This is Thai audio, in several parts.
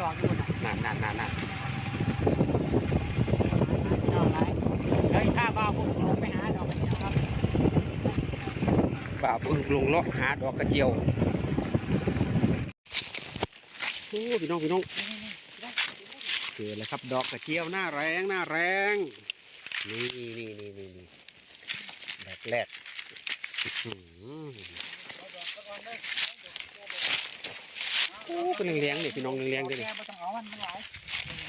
ดอกอยู่น่ะนั่นนั่นนั่นนั่นดอกหลายเฮ้ยถ้าบ้าผมลงไปหาดอกกระเจียวครับบ่าวเพิ่งลงเลาะหาดอกกระเจียวโอ้พี่น้องพี่น้องเจอแล้วครับดอกกระเจียวหน้าแรงหน้าแรงนี่นี่นี่นี่นี่แรกแรกอื้อหือโอ้ เป็นเลี้ยงๆเนี่ยพี่น้องเลี้ยงๆเลยแกนี่บ่ต้องเอามันมันหลาย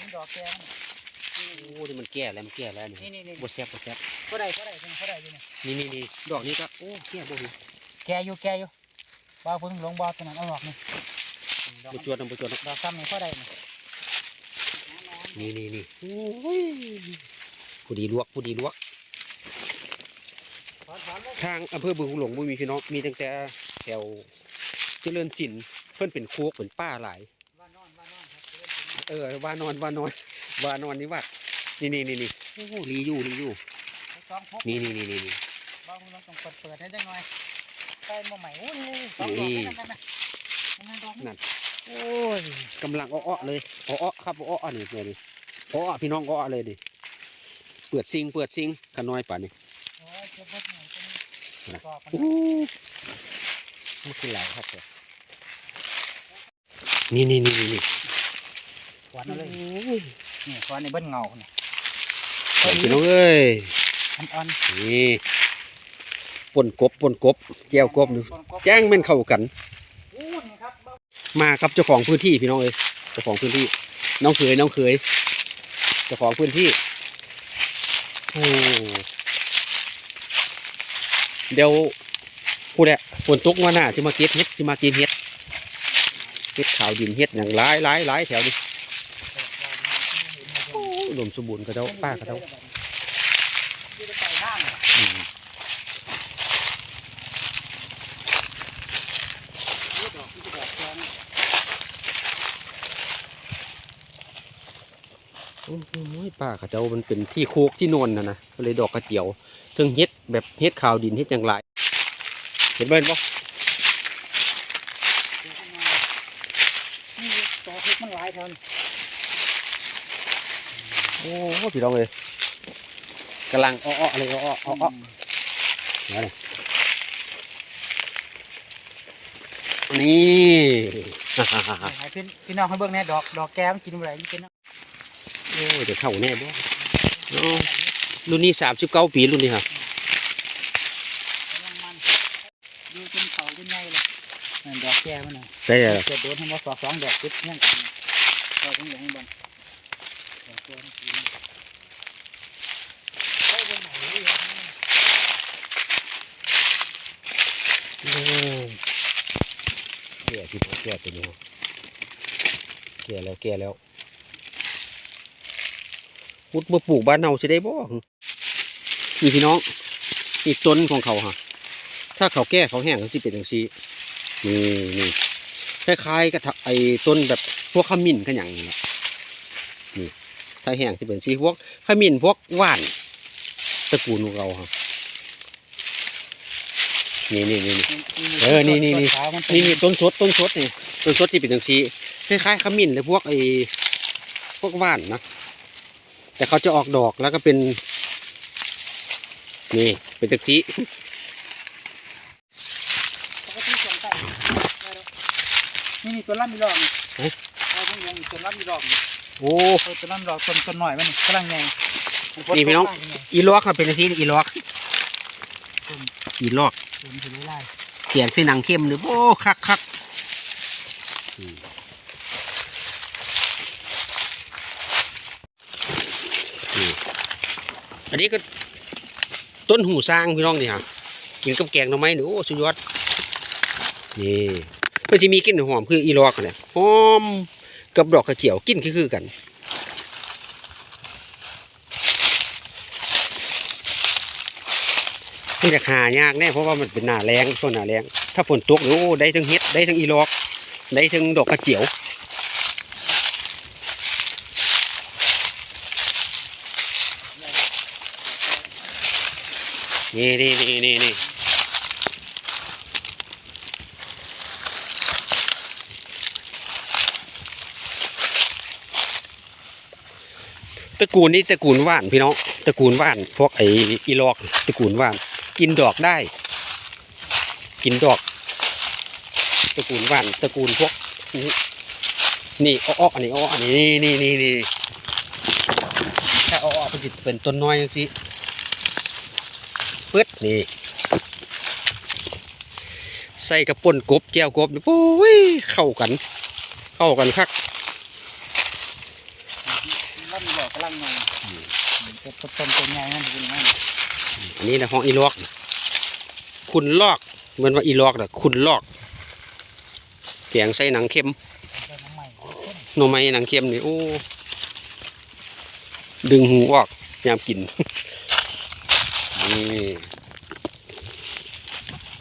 นี่ดอกแกมันโอ้นี่มันแก่แล้วมันแก่แล้วนี่นี่นี่นี่บ่แซ่บบ่แซ่บก็ได้ก็ได้เพิ่งก็ได้อยู่นี่นี่นี่นี่ดอกนี้ก็โอ้แก่บ่มีแกอยู่แกอยู่บ้าเพิ่งลงบ่อตัวนั้นเอาหรอกนี่ดอกบ่จวดนะบ่จวดนะดอกซ้ำนี่ก็ได้นี่นี่นี่นี่โอ้ยผู้ดีลวกผู้ดีลวกถอนถอนเลยทางอำเภอบึงหลวงบ่มีพี่น้องมีตั้งแต่แถว เจริญศิลป์เพิ่นเป็นโคกเป็นป้าหลายว่านอนว่านอนครับเออว่านอนว่านอนว่านอนนี่วัดนี่นี่นี่นี่โอ้ลีอยู่ลีอยู่สองพกนี่นี่นี่นี่นี่บ้าเพิ่งเราต้องเปิดเปิดให้ได้หน่อยใส่มาใหม่โอ้ยนี่สองดอกนั่นนั่นนั่นนั่นดอกนั่นโอ้ยกำลังอ้อๆเลยอ้อๆครับอ้อๆนี่เลยนี่อ้อๆพี่น้องอ้อๆเลยดิเปิดซิงเปิดซิงขน้อยป่านนี้โอ้ยเจ็บปวดหน่อยตรงนี้กรอบมันโอ้มันคือหลายครับเนี่ยนี่ นี่นี่นี่นี่ขวานเอาเลยนี่ขวานในเบิ้ลเงาเนี่ยใส่พี่น้องเอ้ยอ่อนนี่ปนกบปนกบแก้วกบนี่ๆแจ้งแม่นเข้ากันโอ้นี่ครับเบิ่งมากับเจ้าของพื้นที่พี่น้องเอ้ยเจ้าของพื้นที่ น้องเขยน้องเขยเจ้าของพื้นที่โอ้เดี๋ยวพูดแหละฝนตกมาหน้าจะมาเก็บเห็ดจะมาเก็บเห็ด เห็ดขาวดินเห็ดอย่างหลายหลายหลายแถวนี้โอ้อุดมสมบูรณ์กระเจ้าป้ากระเจ้าอยู่ในป่าข้างน่ะอืมนี่ดอกนี่ดอกแกนโอ้โหป้ากระเจ้ามันเป็นที่โคกที่นวลนะนะก็เลยดอกกระเจียวเทิงเห็ดแบบเห็ดขาวดินเห็ดอย่างหลายเห็นไหมบ่ นี่ดอกเล็กมันหลายเท่านี้โอ้พี่น้องเลยกำลังอ้อๆเลยอ้อๆอ้อๆนี่นี่ให้พี่พี่น้องให้เบิ่งแน่ดอกดอกแกมันกินอะไรนี่เป็นโอ้เดี๋ยวเข้าแน่บ่โอ้รุ่นนี้สามสิบเก้าปีรุ่นนี้ครับกำลังมันดูจนเขาจนใหญ่เลยนั่นดอกแกมันน่ะได้แล้วเกิดโดนทั้งหมดสองสองดอกติดเนี่ย กันก็ต้องอย่างนี้บ้างดอกแกมันกินเอาบนไหนเลยโอ้แก่ที่ผมแก่ตัวนี้ครับแก่แล้วแก่แล้วพุดมาปลูกบ้านเนาสิได้บ่นี่พี่น้องอีกต้นของเขาฮะถ้าเขาแก้เขาแห้งก็สิเป็นอย่างซีนี่นี่คล้ายๆกับไอ้ต้นแบบ พวกขมิ้นกันอย่างนี้แหละนี่ถ้าแห้งสิเป็นสีพวกขมิ้นพวกว่านตระกูลของเราฮะนี่นี่นี่นี่เออนี่นี่นี่ขาวมัเป็นี่นี่ต้นสดต้นสดนี่ต้นสดที่เป็นจังสีคล้ายๆขมิ้นหรือพวกไอ้พวกว่านนะแต่เขาจะออกดอกแล้วก็เป็น นี่เป็นจังสีปกติส่วนใต้นี่นี่ตัวล่ำมีดอกนี่ เอาทั้งยังตัวล่ำมีดอกนี่โอ้ เออตัวล่ำดอกต้นต้นหน่อยมันนี่กำลังใหญ่นี่พี่น้อง อีลอกครับเป็นจังสีอีลอก อีลอกต้นถือไล่เขียนสีหนังเข้มหรือโอ้คักคักอืมนี่อันนี้ก็ต้นหูสร้างพี่น้องนี่ฮะกินกับแกงหน่อไม้หนูโอ้สุดยอดนี่ก็จะมีกลิ่นหอมคืออีลอกเนี่ยหอม กับดอกกระเจียวกินคือๆกันมันจะหายากแน่เพราะว่ามันเป็นหน้าแรงช่วงหน้าแรงถ้าฝนตกโอ้ได้ทั้งเฮ็ดได้ทั้งอีลอก ได้ทั้งดอกกระเจียวนี่นี่นี่นี่ ตระกูลนี้ตระกูลว่านพี่น้องตระกูลว่าน พวกไอ้อีลอกตระกูลว่าน กินดอกได้ กินดอก ตระกูลว่านตระกูลพวกนี้นี่อ้ออันนี้อ้ออันนี้นี่นี่นี่ถ้าอ้อๆเป็นจิเป็นต้นน้อยจังซี่ปึ๊ดนี่ใส่กระป่นกบแก้วกบนี่โอ้ยเข้ากัน เข้ากันคัก ร่อนหลอ กกำลังงงจะต้นตัวใหญ่นั่นเป็นไงอันนี้นะห้องอีลอกคุณลอกเหมือนว่าอีลอกนะคุณลอกแกงใส่หนังเค็มเป็นน้ำใหม่หน่อไม้หนังเค็มนี่โอ้ดึงหูออกยามกินนี่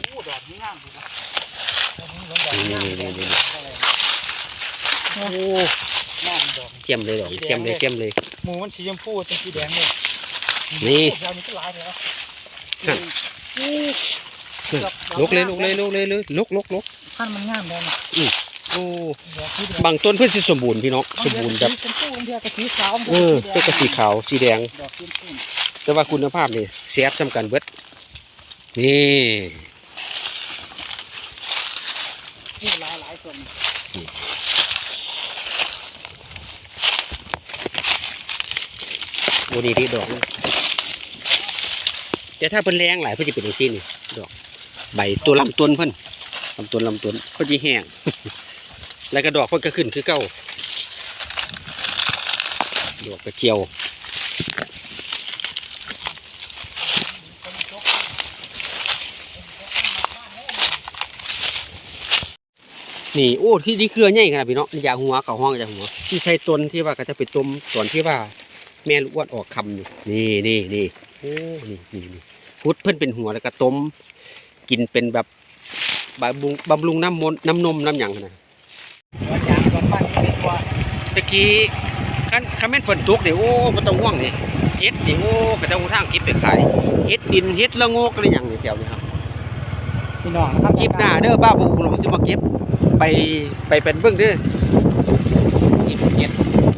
โอ้ดอกนี้งามดีนะดอกนี้นี่นี่นี่นี่โอ้งามดอกเข้มเลยดอกเข้มเลยเข้มเลย หมูมันสีชมพูเป็นสีแดงเลยนี่ยาวมันก็ลายเลยนะนั่นลุกเลยลุกเลยลุกเลยเลยลุกลุกลุกขั้นมันงามเลยนะโอ้ดอกสีแดงบางต้นเพื่อนสิสมบูรณ์พี่น้องสมบูรณ์แบบชมพูบางทีก็สีขาวเออเป็นกระสีขาวสีแดงดอกสีชมพูแต่ว่าคุณภาพนี่เสียบจำกันเบิดนี่นี่หลายหลายส่วน โอ้ดีดีดอกนี่แต่ถ้าเป็นแรงหลายเพื่อจะเป็นอย่างนี้นี่ดอก ใบตัวลำต้นเพิ่นลำต้นลำต้นเพิ่นจะแห้งแล้วก็ดอกเพิ่นก็ขึ้นคือเก้าดอกกระเจียวนี่โอ้ที่ที่เครือใหญ่ขนาดพี่เนาะอยาหัวเขาห้องอยาหัว ที่ใช้ต้นที่ว่าก็จะไปต้มส่วนที่ว่า แม่ลูกอ้วนออกคำอยู่นี่นี่นี่โอ้นี่นี่นี่พุดเพิ่นเป็นหัวแล้วก็ต้ม กินเป็นแบบบำรุงบำรุงน้ำมนต์น้ำนมน้ำหยังขนาดหัวจางกับปั้นนี่กว่าตะกี้คันคันแม่นฝนตกนี่โอ้บ่ต้องห่วงนี่เฮ็ดนี่โอ้ก็จะเอาทางเก็บไปขายเฮ็ดดินเฮ็ดละโงกอะไรหยังนี่แถวนี้ครับพี่น้องนะครับคลิปหน้าเด้อบ้าบูเราสิมาเก็บไปไปเป็นเบิ่งเด้อเก็บเก็บ